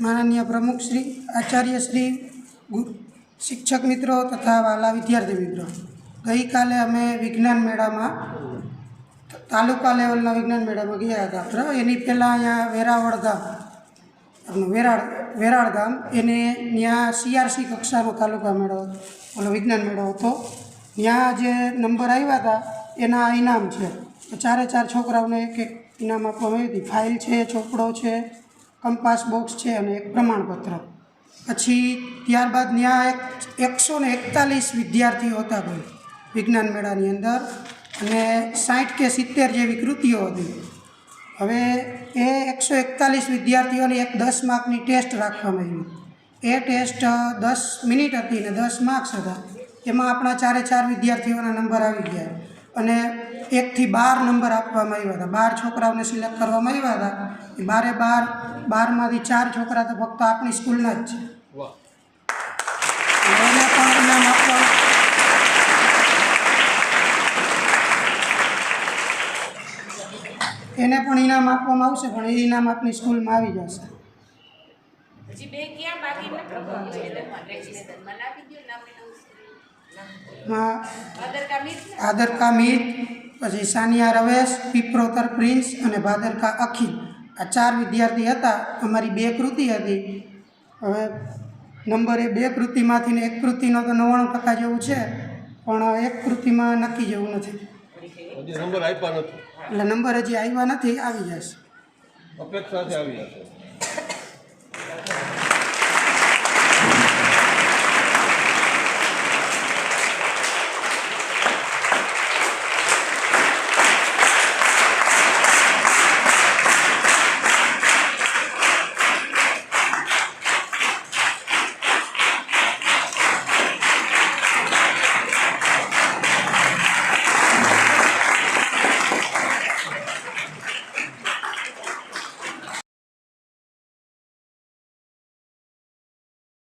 માનનીય પ્રમુખ શ્રી, આચાર્ય શ્રી, ગુ- શિક્ષક મિત્રો તથા વાલા વિદ્યાર્થી મિત્રો. ગઈકાલે અમે વિજ્ઞાન મેળામાં તાલુકા લેવલના વિજ્ઞાન મેળામાં ગયા હતા. બરાબર? એની પહેલાં અહીંયા વેરાવળ ગામ વેરાળ વેરાળ ગામ એને ત્યાં સીઆરસી કક્ષાનો તાલુકા મેળો, ઓલો વિજ્ઞાન મેળો હતો. ત્યાં જે નંબર આવ્યા હતા, એના ઇનામ છે. ચારે ચાર છોકરાઓને એક એક ઇનામ આપવામાં આવી હતી. ફાઇલ છે, ચોપડો છે કંપાસ બોક્સ છે અને એક પ્રમાણપત્ર. પછી ત્યારબાદ ત્યાં એક એકસો ને એકતાલીસ વિદ્યાર્થીઓ હતા ભાઈ, વિજ્ઞાન મેળાની અંદર અને સાઠ કે સિત્તેર જેવી કૃતિઓ હતી. હવે એ એકસો એકતાલીસ વિદ્યાર્થીઓની એક દસ માર્કની ટેસ્ટ રાખવામાં આવી. એ ટેસ્ટ દસ મિનિટ હતી ને દસ માર્ક્સ હતા. એમાં આપણા ચારે ચાર વિદ્યાર્થીઓના નંબર આવી ગયા. અને એકથી બાર નંબર આપવામાં આવ્યા હતા. બાર છોકરાઓને સિલેક્ટ કરવામાં આવ્યા હતા. એ બારે બાર બારમાંથી ચાર છોકરા તો ફક્ત આપણી સ્કૂલના જ છે. એને પણ ઇનામ આપવા. એને પણ ઇનામ આપવામાં આવશે પણ એ ઇનામ આપની સ્કૂલમાં આવી જશે. હજી બે ક્યાં બાકી નથી રજીસ્ટરમાં નાખી પછી સાનિયા રવેશ પીપરોતર પ્રિન્સ અને ભાદરકા અખિલ આ ચાર વિદ્યાર્થી હતા. અમારી બે કૃતિ હતી. હવે નંબર એ બે કૃતિમાંથી એક કૃતિનો તો નવ્વાણું ટકા જેવું છે પણ એક કૃતિમાં નક્કી જેવું નથી. નંબર આપ્યા નથી. એટલે નંબર હજી આવ્યા નથી આવી જશે. અપેક્ષાથી આવી જશે.